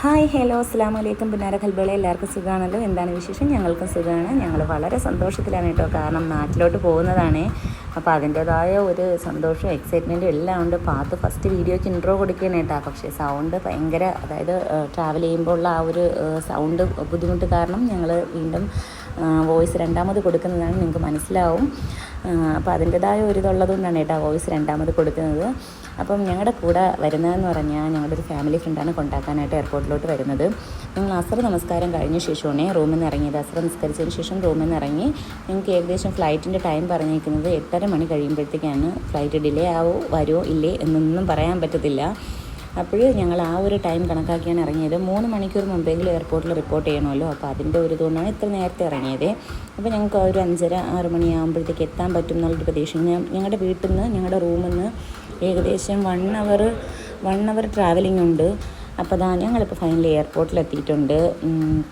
Hi hello അസ്സാം വലൈക്കും പിന്നാര കൽബളെ എല്ലാവർക്കും സുഖമാണല്ലോ എന്താണ് വിശേഷം? ഞങ്ങൾക്കും സുഖമാണ് ഞങ്ങൾ വളരെ സന്തോഷത്തിലാണ് കേട്ടോ. കാരണം നാട്ടിലോട്ട് പോകുന്നതാണ്. അപ്പോൾ അതിന്റേതായ ഒരു സന്തോഷവും എക്സൈറ്റ്മെന്റും എല്ലാം ഉണ്ട്. പാത്ത് ഫസ്റ്റ് വീഡിയോയ്ക്ക് ഇൻട്രോ കൊടുക്കുകയാണ് കേട്ടോ. പക്ഷേ സൗണ്ട് ഭയങ്കര അതായത് ട്രാവൽ ചെയ്യുമ്പോൾ ഉള്ള ആ ഒരു സൗണ്ട് ബുദ്ധിമുട്ട് കാരണം ഞങ്ങൾ വീണ്ടും വോയിസ് രണ്ടാമത് കൊടുക്കുന്നതാണ്. നിങ്ങൾക്ക് മനസ്സിലാവും. അപ്പോൾ അതിന്റേതായ ഒരു ഇതുള്ളത് കൊണ്ടാണ് കേട്ടോ വോയിസ് രണ്ടാമത് കൊടുക്കുന്നത്. അപ്പം ഞങ്ങളുടെ കൂടെ വരുന്നതെന്ന് പറഞ്ഞാൽ ഞങ്ങളുടെ ഒരു ഫാമിലി ഫ്രണ്ടാണ് കൊണ്ടാക്കാനായിട്ട് എയർപോർട്ടിലോട്ട് വരുന്നത്. ഞങ്ങൾ അസർ നമസ്കാരം കഴിഞ്ഞ ശേഷമാണ് റൂമിൽ നിന്ന് ഇറങ്ങിയത്. അസർ നമസ്കരിച്ചതിന് ശേഷം റൂമിൽ നിന്ന് ഇറങ്ങി ഞങ്ങൾക്ക് ഏകദേശം ഫ്ലൈറ്റിന്റെ ടൈം പറഞ്ഞിരിക്കുന്നത് എട്ടര മണി കഴിയുമ്പോഴത്തേക്കാണ് ഫ്ലൈറ്റ് ഡിലേ ആവോ വരുമോ ഇല്ലേ എന്നൊന്നും പറയാൻ പറ്റത്തില്ല. അപ്പോൾ ഞങ്ങൾ ആ ഒരു ടൈം കണക്കാക്കിയാണ് ഇറങ്ങിയത്. മൂന്ന് മണിക്കൂർ മുമ്പെങ്കിലും എയർപോർട്ടിൽ റിപ്പോർട്ട് ചെയ്യണമല്ലോ. അപ്പോൾ അതിന്റെ ഒരു ഇതുകൊണ്ടാണ് ഇത്ര നേരത്തെ ഇറങ്ങിയത്. അപ്പോൾ ഞങ്ങൾക്ക് ഒരു അഞ്ചര ആറ് മണിയാകുമ്പോഴത്തേക്ക് എത്താൻ പറ്റും എന്നുള്ളൊരു പ്രതീക്ഷ. ഞങ്ങളുടെ വീട്ടിൽ നിന്ന് ഞങ്ങളുടെ റൂമിൽ നിന്ന് ഏകദേശം one hour one hour travelling ഉണ്ട്. അപ്പോൾ അതാ ഞങ്ങളിപ്പോൾ ഫൈനലി എയർപോർട്ടിൽ എത്തിയിട്ടുണ്ട്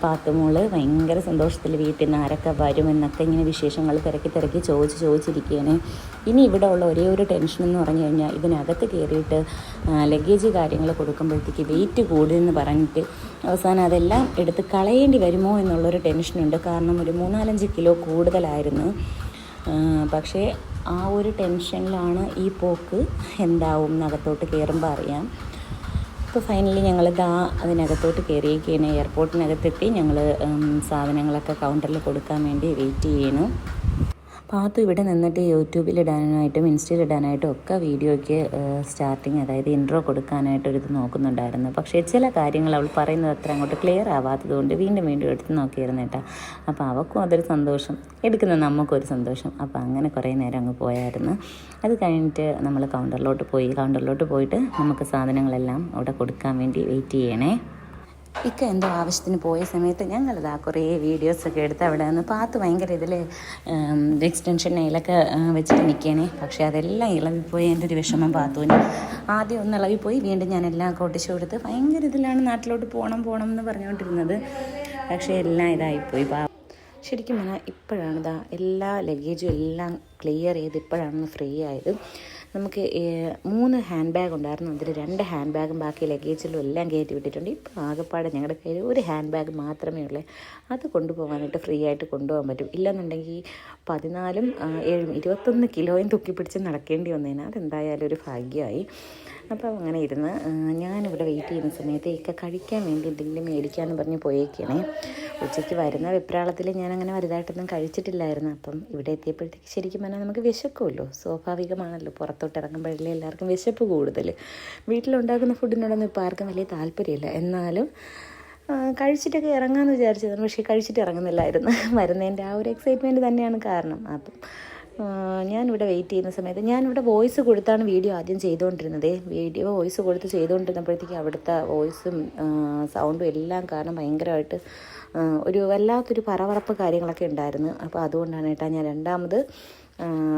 പാത്തുമോൾ ഭയങ്കര സന്തോഷത്തിൽ വീട്ടിൽ നിന്ന് ആരൊക്കെ വരുമെന്നൊക്കെ ഇങ്ങനെ വിശേഷങ്ങൾ തിരക്കി തിരക്കി ചോദിച്ച് ചോദിച്ചിരിക്കുകയാണ് ഇനി ഇവിടെ ഉള്ള ഒരേ ഒരു ടെൻഷൻ എന്ന് പറഞ്ഞു കഴിഞ്ഞാൽ ഇതിനകത്ത് കയറിയിട്ട് ലഗേജ് കാര്യങ്ങൾ കൊടുക്കുമ്പോഴത്തേക്ക് വെയിറ്റ് കൂടുതലെന്ന് പറഞ്ഞിട്ട് അവസാനം അതെല്ലാം എടുത്ത് കളയേണ്ടി വരുമോ എന്നുള്ളൊരു ടെൻഷനുണ്ട് കാരണം ഒരു മൂന്നാലഞ്ച് കിലോ കൂടുതലായിരുന്നു. പക്ഷേ ആ ഒരു ടെൻഷനിലാണ് ഈ പോക്ക് എന്താവും എന്നകത്തോട്ട് കയറുമ്പോൾ അറിയാം. അപ്പോൾ ഫൈനലി ഞങ്ങൾ ഇതാ അതിനകത്തോട്ട് കയറിയിരിക്കുകയാണ് എയർപോർട്ടിനകത്തെത്തി ഞങ്ങൾ സാധനങ്ങളൊക്കെ കൗണ്ടറിൽ കൊടുക്കാൻ വേണ്ടി വെയിറ്റ് ചെയ്യണം. പാത്തു ഇവിടെ നിന്നിട്ട് യൂട്യൂബിൽ ഇടാനായിട്ടും ഇൻസ്റ്റയിൽ ഇടാനായിട്ടും ഒക്കെ വീഡിയോയ്ക്ക് സ്റ്റാർട്ടിങ് അതായത് ഇൻട്രോ കൊടുക്കാനായിട്ട് ഒരു ഇത് നോക്കുന്നുണ്ടായിരുന്നു. പക്ഷേ ചില കാര്യങ്ങൾ അവൾ പറയുന്നത് അത്ര അങ്ങോട്ട് ക്ലിയർ ആവാത്തത് കൊണ്ട് വീണ്ടും വീണ്ടും എടുത്ത് നോക്കിയിരുന്നു കേട്ടോ. അപ്പോൾ അവൾക്കും അതൊരു സന്തോഷം എടുക്കുന്ന നമുക്കൊരു സന്തോഷം. അപ്പോൾ അങ്ങനെ കുറേ നേരം അങ്ങ് പോയായിരുന്നു. അത് കഴിഞ്ഞിട്ട് നമ്മൾ കൗണ്ടറിലോട്ട് പോയി. കൗണ്ടറിലോട്ട് പോയിട്ട് നമുക്ക് സാധനങ്ങളെല്ലാം അവിടെ കൊടുക്കാൻ വേണ്ടി വെയിറ്റ് ചെയ്യണേ. ഇക്ക എന്തോ ആവശ്യത്തിന് പോയ സമയത്ത് ഞങ്ങളിതാ കുറേ വീഡിയോസൊക്കെ എടുത്ത് അവിടെ നിന്ന് പാത്ത് ഭയങ്കര ഇതിൽ എക്സ്റ്റൻഷൻ നെയിലൊക്കെ വെച്ചിട്ട് നിൽക്കണേ പക്ഷേ അതെല്ലാം ഇളവിപ്പോയി എന്റെ ഒരു വിഷമം പാത്തുവിന്. ആദ്യം ഒന്ന് ഇളവിപ്പോയി വീണ്ടും ഞാൻ എല്ലാം കൊട്ടിച്ചു കൊടുത്ത് ഭയങ്കര ഇതിലാണ് നാട്ടിലോട്ട് പോകണം പോകണം എന്ന് പറഞ്ഞുകൊണ്ടിരുന്നത്. പക്ഷേ എല്ലാം ഇതായിപ്പോയി പാ ശരിക്കും പറഞ്ഞാൽ ഇപ്പോഴാണ് ഇതാ എല്ലാ ലഗേജും എല്ലാം ക്ലിയർ ചെയ്ത് ഇപ്പോഴാണ് ഫ്രീ ആയത്. നമുക്ക് മൂന്ന് ഹാൻഡ് ബാഗ് ഉണ്ടായിരുന്നു. അതിൽ രണ്ട് ഹാൻഡ് ബാഗും ബാക്കി ലഗേജിലും എല്ലാം കയറ്റി വിട്ടിട്ടുണ്ട്. ഇപ്പോൾ ആകെപ്പാടെ ഞങ്ങളുടെ കയ്യിൽ ഒരു ഹാൻഡ് ബാഗ് മാത്രമേ ഉള്ളൂ. അത് കൊണ്ടുപോകാനായിട്ട് ഫ്രീ ആയിട്ട് കൊണ്ടുപോകാൻ പറ്റും. ഇല്ലെന്നുണ്ടെങ്കിൽ പതിനാലും ഏഴും ഇരുപത്തൊന്ന് കിലോയും തൂക്കി പിടിച്ച് നടക്കേണ്ടി വന്നതിന് അതെന്തായാലും ഒരു ഭാഗ്യമായി. അപ്പോൾ അങ്ങനെ ഇരുന്ന് ഞാനിവിടെ വെയിറ്റ് ചെയ്യുന്ന സമയത്ത് ഇക്ക കഴിക്കാൻ വേണ്ടി എന്തെങ്കിലും മേടിക്കാമെന്ന് പറഞ്ഞ് പോയേക്കാണേ. ഉച്ചയ്ക്ക് വരുന്ന വെപ്രാളത്തിൽ ഞാൻ അങ്ങനെ വലുതായിട്ടൊന്നും കഴിച്ചിട്ടില്ലായിരുന്നു. അപ്പം ഇവിടെ എത്തിയപ്പോഴത്തേക്ക് ശരിക്കും പറഞ്ഞാൽ നമുക്ക് വിശക്കുമല്ലോ സ്വാഭാവികമാണല്ലോ പുറത്തോട്ട് ഇറങ്ങുമ്പോഴല്ലേ എല്ലാവർക്കും വിശപ്പ് കൂടുതൽ വീട്ടിലുണ്ടാക്കുന്ന ഫുഡിനോടൊന്നും ഇപ്പോൾ ആർക്കും വലിയ താല്പര്യമില്ല. എന്നാലും കഴിച്ചിട്ടൊക്കെ ഇറങ്ങാമെന്ന് വിചാരിച്ചതാണ്. പക്ഷേ കഴിച്ചിട്ട് ഇറങ്ങുന്നില്ലായിരുന്നു. വരുന്നതിന്റെ ആ ഒരു എക്സൈറ്റ്മെന്റ് തന്നെയാണ് കാരണം. അപ്പം ഞാനിവിടെ വെയിറ്റ് ചെയ്യുന്ന സമയത്ത് ഞാനിവിടെ വോയിസ് കൊടുത്താണ് വീഡിയോ ആദ്യം ചെയ്തുകൊണ്ടിരുന്നത് വീഡിയോ വോയിസ് കൊടുത്ത് ചെയ്തുകൊണ്ടിരുന്നപ്പോഴത്തേക്ക് അവിടുത്തെ വോയിസും സൗണ്ടും എല്ലാം കാരണം ഭയങ്കരമായിട്ട് ഒരു വല്ലാത്തൊരു പറവറപ്പ് കാര്യങ്ങളൊക്കെ ഉണ്ടായിരുന്നു. അപ്പോൾ അതുകൊണ്ടാണ് കേട്ടോ ഞാൻ രണ്ടാമത്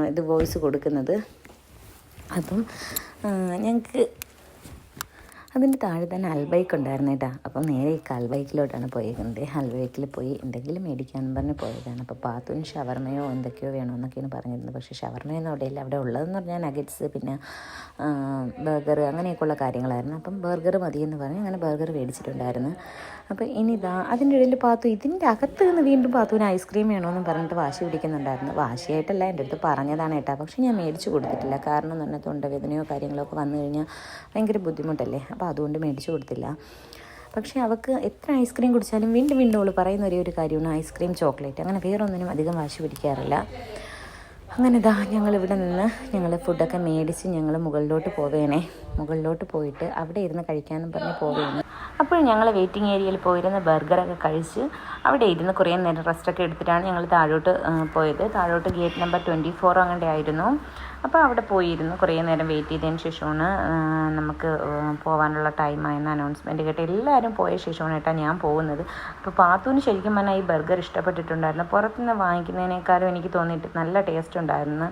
ഇത് വോയിസ് കൊടുക്കുന്നത്. അപ്പം ഞങ്ങൾക്ക് അതിന്റെ താഴെ തന്നെ അൽബൈക്ക് ഉണ്ടായിരുന്നു കേട്ടോ അപ്പം നേരെ ഈ കൽബൈക്കിലോട്ടാണ് പോയിരിക്കുന്നത് അൽബൈക്കിൽ പോയി എന്തെങ്കിലും മേടിക്കാമെന്ന് പറഞ്ഞ് പോയതാണ്. അപ്പോൾ പാത്തുവിന് ഷവർമയോ എന്തൊക്കെയോ വേണമെന്നൊക്കെയാണ് പറഞ്ഞിരുന്നത്. പക്ഷേ ഷവർമയൊന്നും അവിടെ ഇല്ല അവിടെ ഉള്ളതെന്ന് പറഞ്ഞാൽ നഗറ്റ്സ് പിന്നെ ബർഗർ അങ്ങനെയൊക്കെയുള്ള കാര്യങ്ങളായിരുന്നു. അപ്പം ബർഗർ മതിയെന്ന് പറഞ്ഞ് അങ്ങനെ ബർഗർ മേടിച്ചിട്ടുണ്ടായിരുന്നു. അപ്പോൾ ഇനി ഇതാ അതിന്റെ ഇടയിൽ പാത്തു ഇതിന്റെ അകത്ത് നിന്ന് വീണ്ടും പാത്തുവിന് ഐസ്ക്രീം വേണമെന്ന് പറഞ്ഞിട്ട് വാശി പിടിക്കുന്നുണ്ടായിരുന്നു. വാശിയായിട്ടല്ല എന്റെ അടുത്ത് പറഞ്ഞതാണ് കേട്ടോ. പക്ഷേ ഞാൻ മേടിച്ചു കൊടുത്തിട്ടില്ല. കാരണം എന്ന് പറഞ്ഞാൽ തൊണ്ടവേദനയോ കാര്യങ്ങളോ ഒക്കെ വന്നു കഴിഞ്ഞാൽ ഭയങ്കര ബുദ്ധിമുട്ടല്ലേ? അപ്പോൾ അതുകൊണ്ട് മേടിച്ചു കൊടുത്തില്ല. പക്ഷേ അവൾക്ക് എത്ര ഐസ്ക്രീം കുടിച്ചാലും വീണ്ടും വീണ്ടും അവൾ പറയുന്ന ഒരേ ഒരു കാര്യമാണ് ഐസ്ക്രീം ചോക്ലേറ്റ് അങ്ങനെ വേറൊന്നിനും അധികം വാശി പിടിക്കാറില്ല. അങ്ങനെ ഇതാ ഞങ്ങളിവിടെ നിന്ന് ഞങ്ങൾ ഫുഡൊക്കെ മേടിച്ച് ഞങ്ങൾ മുകളിലോട്ട് പോവേണേ. മുകളിലോട്ട് പോയിട്ട് അവിടെ ഇരുന്ന് കഴിക്കാമെന്ന് പറഞ്ഞ് പോവുകയാണ് അപ്പോൾ ഞങ്ങൾ വെയിറ്റിംഗ് ഏരിയയിൽ പോയിരുന്ന് ബർഗറൊക്കെ കഴിച്ച് അവിടെ ഇരുന്ന് കുറേ നേരം റെസ്റ്റ് റെസ്റ്റൊക്കെ എടുത്തിട്ടാണ് ഞങ്ങൾ താഴോട്ട് പോയത്. താഴോട്ട് ഗേറ്റ് നമ്പർ ട്വന്റി ഫോർ അങ്ങനെ ആയിരുന്നു. അപ്പോൾ അവിടെ പോയിരുന്നു. കുറേ നേരം വെയിറ്റ് ചെയ്തതിന് ശേഷമാണ് നമുക്ക് പോകാനുള്ള ടൈമായെന്ന് അനൗൺസ്മെന്റ് കേട്ട് എല്ലാവരും പോയ ശേഷമാണ് കേട്ടാ ഞാൻ പോകുന്നത്. അപ്പോൾ പാത്തുവിന് ശരിക്കും പറഞ്ഞാൽ ഈ ബർഗർ ഇഷ്ടപ്പെട്ടിട്ടുണ്ടായിരുന്നു. പുറത്തുനിന്ന് വാങ്ങിക്കുന്നതിനേക്കാളും എനിക്ക് തോന്നിയിട്ട് നല്ല ടേസ്റ്റ് ഉണ്ടായിരുന്നു.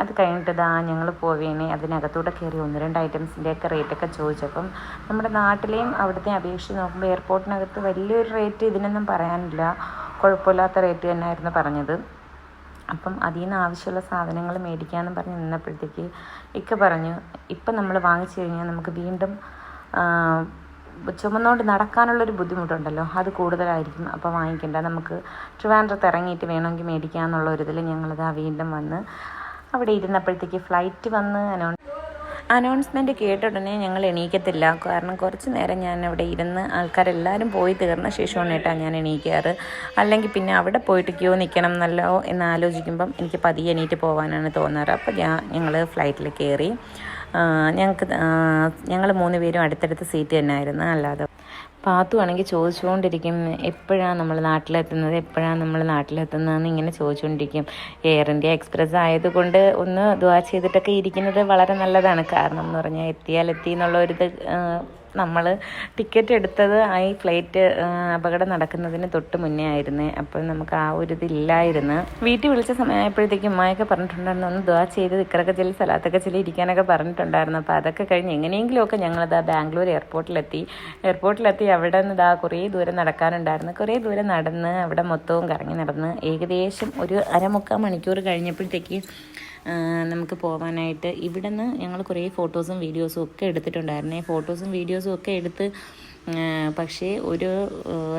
അത് കഴിഞ്ഞിട്ട് ഇതാ ഞങ്ങൾ പോവേനെ അതിനകത്തൂടെ കയറി ഒന്ന് രണ്ട് ഐറ്റംസിന്റെയൊക്കെ റേറ്റൊക്കെ ചോദിച്ചപ്പം നമ്മുടെ നാട്ടിലെയും അവിടുത്തെ അപേക്ഷിച്ച് നോക്കുമ്പോൾ എയർപോർട്ടിനകത്ത് വലിയൊരു റേറ്റ് ഇതിനൊന്നും പറയാനില്ല. കുഴപ്പമില്ലാത്ത റേറ്റ് തന്നെയായിരുന്നു പറഞ്ഞത്. അപ്പം അതിൽ നിന്ന് ആവശ്യമുള്ള സാധനങ്ങൾ മേടിക്കാമെന്ന് പറഞ്ഞ് നിന്നപ്പോഴത്തേക്ക് ഇക്ക പറഞ്ഞു ഇപ്പം നമ്മൾ വാങ്ങിച്ചു കഴിഞ്ഞാൽ നമുക്ക് വീണ്ടും ചുമന്നുകൊണ്ട് നടക്കാനുള്ളൊരു ബുദ്ധിമുട്ടുണ്ടല്ലോ. അത് കൂടുതലായിരിക്കും. അപ്പോൾ വാങ്ങിക്കേണ്ട. നമുക്ക് ട്രിവാൻഡ്രത്ത് ഇറങ്ങിയിട്ട് വേണമെങ്കിൽ മേടിക്കാമെന്നുള്ള ഒരു ഇതിൽ ഞങ്ങളിതാ വീണ്ടും വന്ന് അവിടെ ഇരുന്നപ്പോഴത്തേക്ക് ഫ്ലൈറ്റ് വന്ന് അനൗൺസ് അനൗൺസ്മെന്റ് കേട്ട ഉടനെ ഞങ്ങൾ എണീക്കത്തില്ല. കാരണം കുറച്ച് നേരം ഞാൻ അവിടെ ഇരുന്ന് ആൾക്കാരെല്ലാവരും പോയി തീർന്ന ശേഷമാണ് ഞാൻ എണീക്കാറ്. അല്ലെങ്കിൽ പിന്നെ അവിടെ പോയിട്ട് ക്യൂ നിൽക്കണം എന്നല്ലോ എന്ന് ആലോചിക്കുമ്പം എനിക്ക് പതിയെ എണീറ്റ് പോകാനാണ് തോന്നാറ്. അപ്പോൾ ഞാൻ ഞങ്ങൾ ഫ്ലൈറ്റിൽ കയറി ഞങ്ങൾക്ക് ഞങ്ങൾ മൂന്ന് പേരും അടുത്തടുത്ത സീറ്റ് തന്നെ ആയിരുന്നു അല്ലാതെ പാത്തു ആണെങ്കിൽ ചോദിച്ചുകൊണ്ടിരിക്കും എപ്പോഴാണ് നമ്മൾ നാട്ടിലെത്തുന്നത്? എപ്പോഴാണ് നമ്മൾ നാട്ടിലെത്തുന്നതെന്ന്? ഇങ്ങനെ ചോദിച്ചുകൊണ്ടിരിക്കും. എയർ ഇന്ത്യ എക്സ്പ്രസ് ആയതുകൊണ്ട് ഒന്ന് ദ്വാ ചെയ്തിട്ടൊക്കെ ഇരിക്കുന്നത് വളരെ നല്ലതാണ്. കാരണം എന്ന് പറഞ്ഞാൽ എത്തിയാൽ എത്തി എന്നുള്ള ഒരു നമ്മൾ ടിക്കറ്റ് എടുത്തത് ആ ഈ ഫ്ലൈറ്റ് അപകടം നടക്കുന്നതിന് തൊട്ട് മുന്നേ ആയിരുന്നു. അപ്പോൾ നമുക്ക് ആ ഒരു ഇതില്ലായിരുന്നു. വീട്ടിൽ വിളിച്ച സമയമായപ്പോഴത്തേക്കും ഉമ്മയൊക്കെ പറഞ്ഞിട്ടുണ്ടായിരുന്നു ഒന്ന് ദ്വാ ചെയ്ത് ഇക്കറൊക്കെ ചില സ്ഥലത്തൊക്കെ ചില ഇരിക്കാനൊക്കെ പറഞ്ഞിട്ടുണ്ടായിരുന്നു. അപ്പോൾ അതൊക്കെ കഴിഞ്ഞ് എങ്ങനെയെങ്കിലുമൊക്കെ ഞങ്ങളിതാ ബാംഗ്ലൂർ എയർപോർട്ടിലെത്തി എയർപോർട്ടിലെത്തി അവിടെ നിന്ന് ഇതാ കുറേ ദൂരം നടക്കാനുണ്ടായിരുന്നു. കുറേ ദൂരം നടന്ന് അവിടെ മൊത്തവും കറങ്ങി നടന്ന് ഏകദേശം ഒരു അരമുക്കാൽ മണിക്കൂർ കഴിഞ്ഞപ്പോഴത്തേക്ക് നമുക്ക് പോകാനായിട്ട് ഇവിടെ നിന്ന് ഞങ്ങൾ കുറേ ഫോട്ടോസും വീഡിയോസും ഒക്കെ എടുത്തിട്ടുണ്ടായിരുന്നേ. ഫോട്ടോസും വീഡിയോസും ഒക്കെ എടുത്ത് പക്ഷേ ഒരു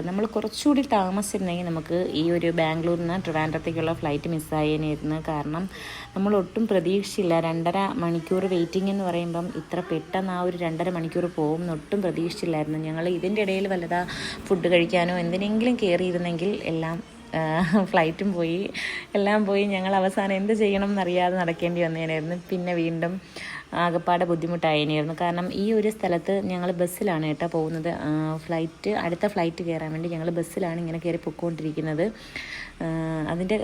നമ്മൾ കുറച്ചുകൂടി താമസിച്ചിരുന്നെങ്കിൽ നമുക്ക് ഈ ഒരു ബാംഗ്ലൂരിൽ നിന്ന് ട്രിവാൻഡ്രത്തേക്കുള്ള ഫ്ലൈറ്റ് മിസ്സായേനായിരുന്നു കാരണം നമ്മൾ ഒട്ടും പ്രതീക്ഷിച്ചില്ല. രണ്ടര മണിക്കൂർ വെയിറ്റിംഗ് എന്ന് പറയുമ്പം ഇത്ര പെട്ടെന്ന് ആ ഒരു രണ്ടര മണിക്കൂർ പോകും എന്നൊട്ടും പ്രതീക്ഷിച്ചില്ലായിരുന്നു. ഞങ്ങൾ ഇതിന്റെ ഇടയിൽ വല്ലതാ ഫുഡ് കഴിക്കാനോ എന്തിനെങ്കിലും കയറിയിരുന്നെങ്കിൽ എല്ലാം ഫ്ലൈറ്റും പോയി. എല്ലാം പോയി. ഞങ്ങൾ അവസാനം എന്ത് ചെയ്യണം എന്നറിയാതെ നടക്കേണ്ടി വന്നതിനായിരുന്നു പിന്നെ വീണ്ടും ആകപ്പാടെ ബുദ്ധിമുട്ടായതിനായിരുന്നു കാരണം ഈ ഒരു സ്ഥലത്ത് ഞങ്ങൾ ബസ്സിലാണ് കേട്ടോ പോകുന്നത്. ഫ്ലൈറ്റ് അടുത്ത ഫ്ലൈറ്റ് കയറാൻ വേണ്ടി ഞങ്ങൾ ബസ്സിലാണ് ഇങ്ങനെ കയറി പൊയ്ക്കൊണ്ടിരിക്കുന്നത് അതിന്റെ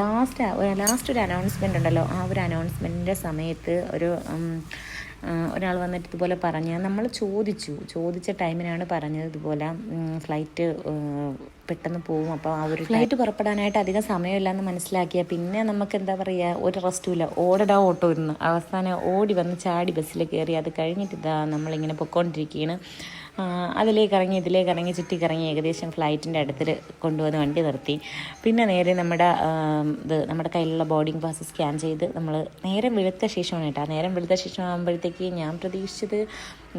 ലാസ്റ്റ് ലാസ്റ്റ് ഒരു അനൗൺസ്മെന്റ് ഉണ്ടല്ലോ. ആ ഒരു അനൗൺസ്മെന്റിന്റെ സമയത്ത് ഒരു ഒരാൾ വന്നിട്ട് ഇതുപോലെ പറഞ്ഞ്. നമ്മൾ ചോദിച്ചു. ചോദിച്ച ടൈമിനാണ് പറഞ്ഞത് ഇതുപോലെ ഫ്ലൈറ്റ് പെട്ടെന്ന് പോകും അപ്പോൾ ആ ഒരു ഫ്ലൈറ്റ് പുറപ്പെടാനായിട്ട് അധികം സമയമില്ല എന്ന് മനസ്സിലാക്കിയ പിന്നെ നമുക്ക് എന്താ പറയുക ഒരു റെസ്റ്റുമില്ല ഓടടാ ഓട്ടോ ഇരുന്ന്. അവസാനം ഓടി വന്ന് ചാടി ബസ്സിൽ കയറി അത് കഴിഞ്ഞിട്ട് ഇതാ നമ്മളിങ്ങനെ പൊയ്ക്കൊണ്ടിരിക്കുകയാണ് അതിലേക്ക് ഇറങ്ങി ഇതിലേക്ക് ഇറങ്ങി ചുറ്റി കറങ്ങി ഏകദേശം ഫ്ലൈറ്റിന്റെ അടുത്തിൽ കൊണ്ടുവന്ന് വണ്ടി നിർത്തി. പിന്നെ നേരെ നമ്മുടെ ഇത് നമ്മുടെ കയ്യിലുള്ള ബോർഡിംഗ് പാസ് സ്കാൻ ചെയ്ത് നമ്മൾ നേരം വെളുത്ത ശേഷമാണ് കേട്ടോ. നേരം വെളുത്ത ശേഷം ആകുമ്പോഴത്തേക്ക് ഞാൻ പ്രതീക്ഷിച്ചത്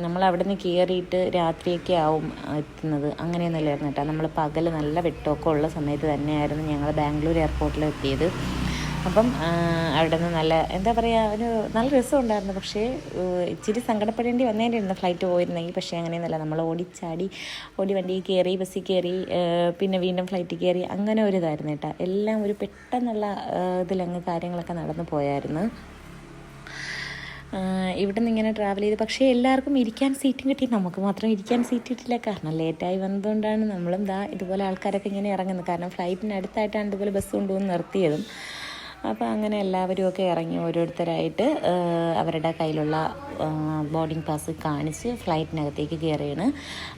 നമ്മൾ അവിടെ നിന്ന് കയറിയിട്ട് രാത്രിയൊക്കെ ആവും എത്തുന്നത്. അങ്ങനെയൊന്നുമില്ലായിരുന്നു കേട്ടോ. നമ്മൾ പകൽ നല്ല വെട്ടമൊക്കെ ഉള്ള സമയത്ത് തന്നെയായിരുന്നു ഞങ്ങൾ ബാംഗ്ലൂർ എയർപോർട്ടിൽ എത്തിയത്. അപ്പം അവിടെ നിന്ന് നല്ല എന്താ പറയുക ഒരു നല്ല രസം രസമുണ്ടായിരുന്നു. പക്ഷേ ഇച്ചിരി സങ്കടപ്പെടേണ്ടി വന്നേണ്ടിരുന്നു ഫ്ലൈറ്റ് പോയിരുന്നെങ്കിൽ. പക്ഷേ അങ്ങനെയൊന്നുമല്ല. നമ്മൾ ഓടിച്ചാടി ഓടി വണ്ടിയിൽ കയറി ബസ്സിൽ കയറി പിന്നെ വീണ്ടും ഫ്ലൈറ്റിൽ കയറി അങ്ങനെ ഒരു ഇതായിരുന്നു കേട്ടോ. എല്ലാം ഒരു പെട്ടെന്നുള്ള ഇതിലങ്ങ് കാര്യങ്ങളൊക്കെ നടന്നു പോയായിരുന്നു. ഇവിടെ നിന്ന് ഇങ്ങനെ ട്രാവൽ ചെയ്ത്. പക്ഷേ എല്ലാവർക്കും ഇരിക്കാൻ സീറ്റും കിട്ടി. നമുക്ക് മാത്രം ഇരിക്കാൻ സീറ്റ് കിട്ടില്ല. കാരണം ലേറ്റായി വന്നതുകൊണ്ടാണ് നമ്മളും ദാ ഇതുപോലെ ആൾക്കാരൊക്കെ ഇങ്ങനെ ഇറങ്ങുന്നത്. കാരണം ഫ്ലൈറ്റിന് അടുത്തായിട്ടാണ് ഇതുപോലെ ബസ് കൊണ്ടുവന്ന് നിർത്തിയതും. അപ്പോൾ അങ്ങനെ എല്ലാവരും ഒക്കെ ഇറങ്ങി ഓരോരുത്തരായിട്ട് അവരുടെ കയ്യിലുള്ള ബോർഡിംഗ് പാസ് കാണിച്ച് ഫ്ലൈറ്റിനകത്തേക്ക് കയറിയാണ്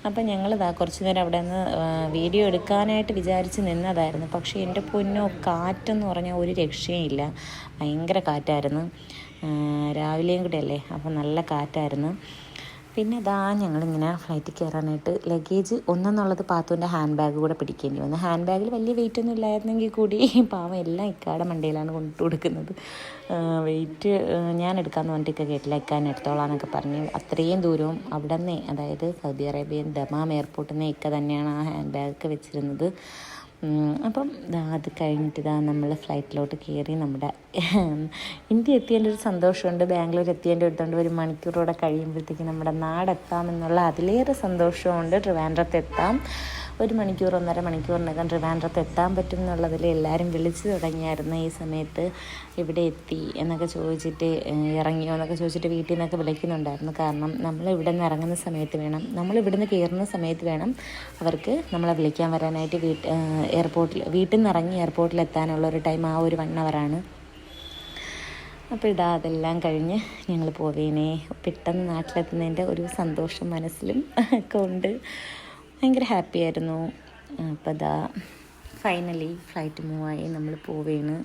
അപ്പം ഞങ്ങൾ ഇതാ കുറച്ച് നേരം അവിടെ നിന്ന് വീഡിയോ എടുക്കാനായിട്ട് വിചാരിച്ച് നിന്നതായിരുന്നു. പക്ഷേ എന്റെ പൊന്നോ കാറ്റെന്ന് പറഞ്ഞാൽ ഒരു രക്ഷയില്ല ഭയങ്കര കാറ്റായിരുന്നു. രാവിലെയും കൂടെ അല്ലേ അപ്പം നല്ല കാറ്റായിരുന്നു. പിന്നെ ഇതാ ഞങ്ങളിങ്ങനെ ഫ്ലൈറ്റിൽ കയറാനായിട്ട് ലഗേജ് ഒന്നെന്നുള്ളത് പാത്തുവിന്റെ ഹാൻഡ് ബാഗ് കൂടെ പിടിക്കേണ്ടി വന്നു. ഹാൻഡ് ബാഗിൽ വലിയ വെയിറ്റ് ഒന്നും ഇല്ലായിരുന്നെങ്കിൽ കൂടി പാവം എല്ലാം ഇക്കാടെ മണ്ടയിലാണ് കൊണ്ടു കൊടുക്കുന്നത്. വെയിറ്റ് ഞാൻ എടുക്കാമെന്ന് പറഞ്ഞിട്ടൊക്കെ കേട്ടില്ല. ഇക്കാൻ എടുത്തോളാം എന്നൊക്കെ പറഞ്ഞ് അത്രയും ദൂരവും അവിടെ നിന്നേ അതായത് സൗദി അറേബ്യൻ ദമാം എയർപോർട്ടിൽ നിന്ന് ഇക്ക തന്നെയാണ് ആ ഹാൻഡ് ബാഗൊക്കെ വെച്ചിരുന്നത്. അപ്പം അത് കഴിഞ്ഞിട്ട് ഇതാ നമ്മൾ ഫ്ലൈറ്റിലോട്ട് കയറി നമ്മുടെ ഇന്ത്യ എത്തിയതിന്റെ ഒരു സന്തോഷമുണ്ട്. ബാംഗ്ലൂർ എത്തിയതിന്റെ അടുത്തോണ്ട് ഒരു മണിക്കൂറോടെ കഴിയുമ്പോഴത്തേക്ക് നമ്മുടെ നാടെത്താമെന്നുള്ള അതിലേറെ സന്തോഷമുണ്ട്. ട്രിവാൻഡ്രത്ത് എത്താം ഒരു മണിക്കൂർ ഒന്നര മണിക്കൂറിനകം ട്രിവാൻഡ്രത്ത് എത്താൻ പറ്റും എന്നുള്ളതിൽ എല്ലാവരും വിളിച്ചു തുടങ്ങിയായിരുന്നു ഈ സമയത്ത്. ഇവിടെ എത്തി എന്നൊക്കെ ചോദിച്ചിട്ട് ഇറങ്ങിയോ എന്നൊക്കെ ചോദിച്ചിട്ട് വീട്ടിൽ നിന്നൊക്കെ വിളിക്കുന്നുണ്ടായിരുന്നു. കാരണം നമ്മൾ ഇവിടെ നിന്ന് ഇറങ്ങുന്ന സമയത്ത് വേണം. നമ്മൾ ഇവിടുന്ന് കയറുന്ന സമയത്ത് വേണം അവർക്ക് നമ്മളെ വിളിക്കാൻ വരാനായിട്ട് വീട്ട് എയർപോർട്ടിൽ വീട്ടിൽ നിന്ന് ഇറങ്ങി എയർപോർട്ടിൽ എത്താനുള്ള ഒരു ടൈം ആ ഒരു വൺ അവറാണ് അപ്പോൾ ഇതാ അതെല്ലാം കഴിഞ്ഞ് ഞങ്ങൾ പോവേനെ. പെട്ടെന്ന് നാട്ടിലെത്തുന്നതിന്റെ ഒരു സന്തോഷം മനസ്സിലും ഒക്കെ ഉണ്ട്. ഭയങ്കര ഹാപ്പി ആയിരുന്നു. അപ്പോൾ ഇതാ ഫൈനലി ഫ്ലൈറ്റ് മൂവായി നമ്മൾ പോവേണ്.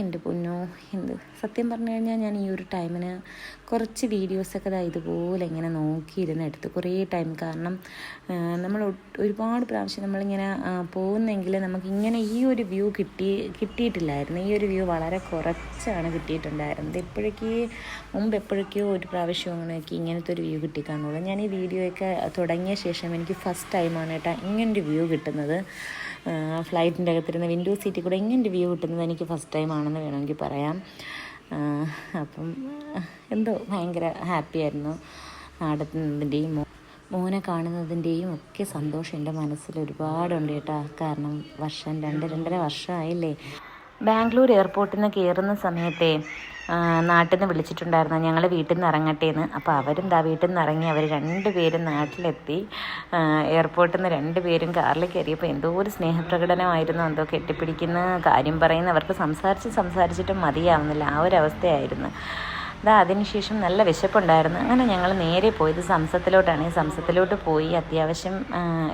എന്റെ പൊന്നോ എന്ത്? സത്യം പറഞ്ഞു കഴിഞ്ഞാൽ ഞാൻ ഈ ഒരു ടൈമിന് കുറച്ച് വീഡിയോസൊക്കെ ഇതാ ഇതുപോലെ ഇങ്ങനെ നോക്കിയിരുന്ന് എടുത്ത് കുറേ ടൈം കാരണം നമ്മൾ ഒരുപാട് പ്രാവശ്യം നമ്മളിങ്ങനെ പോകുന്നെങ്കിൽ നമുക്കിങ്ങനെ ഈ ഒരു വ്യൂ കിട്ടി കിട്ടിയിട്ടില്ലായിരുന്നു. ഈ ഒരു വ്യൂ വളരെ കുറച്ചാണ് കിട്ടിയിട്ടുണ്ടായിരുന്നത്. എപ്പോഴേക്കേ മുമ്പ് എപ്പോഴൊക്കെയോ ഒരു പ്രാവശ്യം അങ്ങനെയൊക്കെ ഇങ്ങനത്തെ ഒരു വ്യൂ കിട്ടി കാണുള്ളൂ ഞാൻ ഈ വീഡിയോയൊക്കെ തുടങ്ങിയ ശേഷം എനിക്ക് ഫസ്റ്റ് ടൈമാണ് കേട്ടോ ഇങ്ങനൊരു വ്യൂ കിട്ടുന്നത്. ഫ്ലൈറ്റിന്റെ അകത്തിരുന്ന വിൻഡോ സീറ്റിൽ കൂടെ ഇങ്ങനൊരു വ്യൂ കിട്ടുന്നത് എനിക്ക് ഫസ്റ്റ് ടൈം ആണെന്ന് വേണമെങ്കിൽ പറയാം. അപ്പം എന്തോ ഭയങ്കര ഹാപ്പി ആയിരുന്നു നാടെത്തുന്നതിന്റെയും മോനെ കാണുന്നതിന്റെയും ഒക്കെ സന്തോഷം എന്റെ മനസ്സിൽ ഒരുപാടുണ്ട് കേട്ടോ. കാരണം വർഷം രണ്ട് രണ്ടര വർഷമായില്ലേ. ബാംഗ്ലൂർ എയർപോർട്ടിൽ നിന്ന് കയറുന്ന സമയത്തെ നാട്ടിൽ നിന്ന് വിളിച്ചിട്ടുണ്ടായിരുന്നു. ഞങ്ങൾ വീട്ടിൽ നിന്ന് ഇറങ്ങട്ടെ എന്ന് അപ്പോൾ അവരും ദാ വീട്ടിൽ നിന്ന് ഇറങ്ങി അവർ രണ്ടുപേരും നാട്ടിലെത്തി. എയർപോർട്ടിൽ നിന്ന് രണ്ടുപേരും കാറിൽ കയറിയപ്പോൾ എന്തോ ഒരു സ്നേഹപ്രകടനമായിരുന്നു. എന്തോ കെട്ടിപ്പിടിക്കുന്ന കാര്യം പറയുന്ന അവർക്ക് സംസാരിച്ച് സംസാരിച്ചിട്ടും മതിയാവുന്നില്ല. ആ ഒരു അവസ്ഥയായിരുന്നു. അതാ അതിനുശേഷം നല്ല വിശപ്പുണ്ടായിരുന്നു. അങ്ങനെ ഞങ്ങൾ നേരെ പോയത് സംസത്തിലോട്ടാണ്. ഈ സംസത്തിലോട്ട് പോയി അത്യാവശ്യം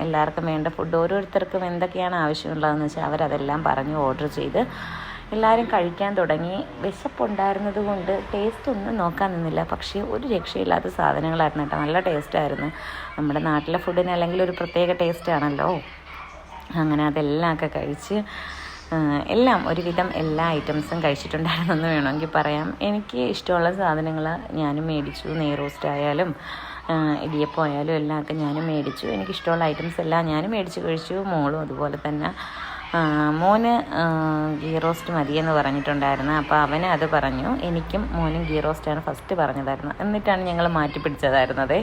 എല്ലാവർക്കും വേണ്ട ഫുഡ് ഓരോരുത്തർക്കും എന്തൊക്കെയാണ് ആവശ്യമുള്ളതെന്ന് വെച്ചാൽ അവരതെല്ലാം പറഞ്ഞു ഓർഡർ ചെയ്ത് എല്ലാവരും കഴിക്കാൻ തുടങ്ങി. വിശപ്പുണ്ടായിരുന്നത് കൊണ്ട് ടേസ്റ്റ് ഒന്നും നോക്കാൻ നിന്നില്ല. പക്ഷേ ഒരു രക്ഷയില്ലാത്ത സാധനങ്ങളായിരുന്നു കേട്ടോ. നല്ല ടേസ്റ്റായിരുന്നു നമ്മുടെ നാട്ടിലെ ഫുഡിന് അല്ലെങ്കിൽ ഒരു പ്രത്യേക ടേസ്റ്റാണല്ലോ അങ്ങനെ അതെല്ലാം ഒക്കെ കഴിച്ച് എല്ലാം ഒരുവിധം എല്ലാ ഐറ്റംസും കഴിച്ചിട്ടുണ്ടായിരുന്നെന്ന് വേണമെങ്കിൽ പറയാം. എനിക്ക് ഇഷ്ടമുള്ള സാധനങ്ങൾ ഞാനും മേടിച്ചു. നെയ് റോസ്റ്റ് ആയാലും ഇടിയപ്പം ആയാലും എല്ലാം ഒക്കെ ഞാനും മേടിച്ചു. എനിക്കിഷ്ടമുള്ള ഐറ്റംസ് എല്ലാം ഞാനും മേടിച്ച് കഴിച്ചു. മോളും അതുപോലെ തന്നെ. മോന് ഗീ റോസ്റ്റ് മതിയെന്ന് പറഞ്ഞിട്ടുണ്ടായിരുന്നു. അപ്പോൾ അവന് അത് പറഞ്ഞു. എനിക്കും മോനും ഗീ റോസ്റ്റാണ് ഫസ്റ്റ് പറഞ്ഞതായിരുന്നു. എന്നിട്ടാണ് ഞങ്ങൾ മാറ്റി പിടിച്ചതായിരുന്നത്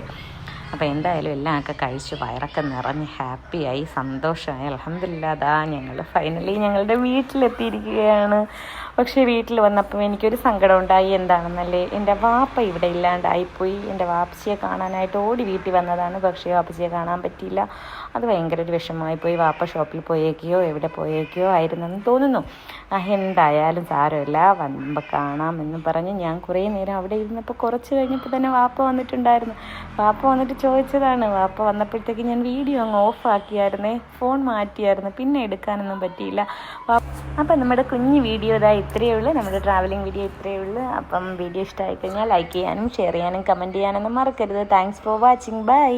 അപ്പോൾ എന്തായാലും എല്ലാം ഒക്കെ കഴിച്ച് വയറൊക്കെ നിറഞ്ഞ് ഹാപ്പിയായി സന്തോഷമായി. അലഹമില്ലാതാ ഞങ്ങൾ ഫൈനലി ഞങ്ങളുടെ വീട്ടിലെത്തിയിരിക്കുകയാണ്. പക്ഷേ വീട്ടിൽ വന്നപ്പോൾ എനിക്കൊരു സങ്കടം ഉണ്ടായി എന്താണെന്നല്ലേ? എന്റെ വാപ്പ ഇവിടെ ഇല്ലാണ്ടായിപ്പോയി. എന്റെ വാപ്പച്ചിയെ കാണാനായിട്ട് ഓടി വീട്ടിൽ വന്നതാണ്. പക്ഷേ വാപ്പച്ചിയെ കാണാൻ പറ്റിയില്ല. അത് ഭയങ്കര ഒരു വിഷമമായി പോയി. വാപ്പ ഷോപ്പിൽ പോയേക്കോ എവിടെ പോയേക്കോ ആയിരുന്നെന്ന് തോന്നുന്നു. എന്തായാലും സാരമില്ല വന്നുമ്പോൾ കാണാമെന്ന് പറഞ്ഞ് ഞാൻ കുറേ നേരം അവിടെ ഇരുന്നപ്പോൾ കുറച്ച് കഴിഞ്ഞപ്പോൾ തന്നെ വാപ്പ വന്നിട്ടുണ്ടായിരുന്നു. വാപ്പ വന്നിട്ട് ചോദിച്ചതാണ്. വാപ്പ വന്നപ്പോഴത്തേക്ക് ഞാൻ വീഡിയോ അങ്ങ് ഓഫാക്കിയായിരുന്നേ ഫോൺ മാറ്റിയായിരുന്നു പിന്നെ എടുക്കാനൊന്നും പറ്റിയില്ല. അപ്പം നമ്മുടെ കുഞ്ഞു വീഡിയോ ഇതാ ഇത്രയേ ഉള്ളൂ. നമ്മുടെ ട്രാവലിംഗ് വീഡിയോ ഇത്രയേ ഉള്ളൂ. അപ്പം വീഡിയോ ഇഷ്ടമായി കഴിഞ്ഞാൽ ലൈക്ക് ചെയ്യാനും ഷെയർ ചെയ്യാനും കമന്റ് ചെയ്യാനൊന്നും മറക്കരുത്. Thanks for watching bye